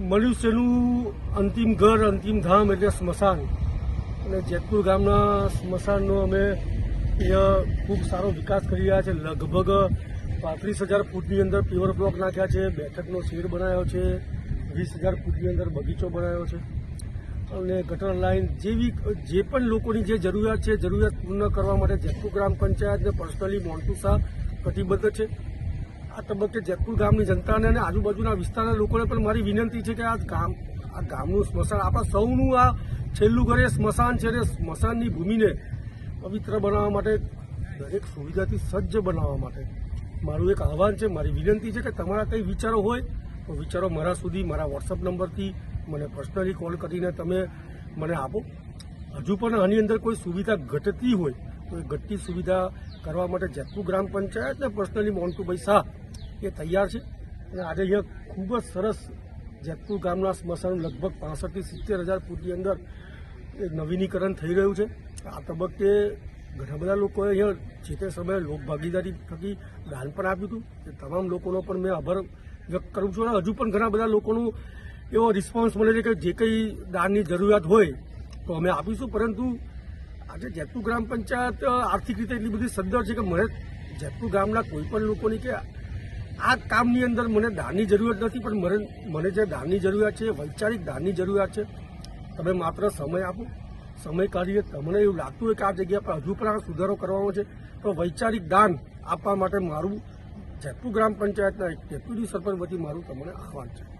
મનુષ્યનું અંતિમ ઘર, અંતિમ ધામ એટલે સ્મશાન. અને જેતપુર ગામના સ્મશાનનો અમે અહીંયા ખૂબ સારો વિકાસ કરી રહ્યા છે. લગભગ પાંત્રીસ હજાર ફૂટની અંદર પ્યોર બ્લોક નાખ્યા છે, બેઠકનો શેડ બનાવ્યો છે, વીસ હજાર ફૂટની અંદર બગીચો બનાવ્યો છે. અને ગટર લાઇન જેવી જે પણ લોકોની જે જરૂરિયાત છે, જરૂરિયાત પૂર્ણ કરવા માટે જેતપુર ગ્રામ પંચાયતને પર્સનલી મોન્ટુ શાહ કટિબદ્ધ છે. આ તબક્કે જેતપુર ગામની જનતાને અને આજુબાજુના વિસ્તારના લોકોને પણ મારી વિનંતી છે કે આ ગામ, આ ગામનું સ્મશાન, આપણા સૌનું આ છેલ્લું ઘરે સ્મશાન છે અને સ્મશાનની ભૂમિને પવિત્ર બનાવવા માટે, દરેક સુવિધાથી સજ્જ બનાવવા માટે મારું એક આહવાન છે. મારી વિનંતી છે કે તમારા કંઈ વિચારો હોય તો વિચારો મારા સુધી, મારા વોટ્સઅપ નંબરથી મને પર્સનલી કોલ કરીને તમે મને આપો. હજુ પણ આની અંદર કોઈ સુવિધા ઘટતી હોય તો એ ઘટતી સુવિધા કરવા માટે જેતપુર ગ્રામ પંચાયત ને પર્સનલી મોન્ટુભાઈ શાહ એ તૈયાર છે. અને આજે અહીંયા ખૂબ જ સરસ જેતપુર ગામના સ્મશાન લગભગ પાસઠથી સિત્તેર હજાર ફૂટની અંદર નવીનીકરણ થઈ રહ્યું છે. આ તબક્કે ઘણા બધા લોકોએ અહીંયા જે તે સમયે લોકભાગીદારી થકી દાન પણ આપ્યું હતું. એ તમામ લોકોનો પણ મેં આભાર વ્યક્ત કરું છું. અને હજુ પણ ઘણા બધા લોકોનું એવો રિસ્પોન્સ મળે છે કે જે કંઈ દાનની જરૂરિયાત હોય તો અમે આપીશું. પરંતુ આજે જેતપુર ગ્રામ પંચાયત આર્થિક રીતે એટલી બધી સદ્ધર છે કે મને જેતપુર ગામના કોઈ પણ લોકોની કે આ કામની અંદર મને દાનની જરૂરત નથી, પણ મને મને જે દાનની જરૂરિયાત છે, વૈચારિક દાનની જરૂરિયાત છે, તમે માત્ર સમય આપો. સમય કાઢીએ, તમને એવું લાગતું હોય કે આ જગ્યા પર હજુ પણ આ સુધારો કરવાનો છે, તો વૈચારિક દાન આપવા માટે મારું જેતપુર ગ્રામ પંચાયતના એક ડેપ્યુટી સરપંચ વતી મારું તમને આહવાન છે.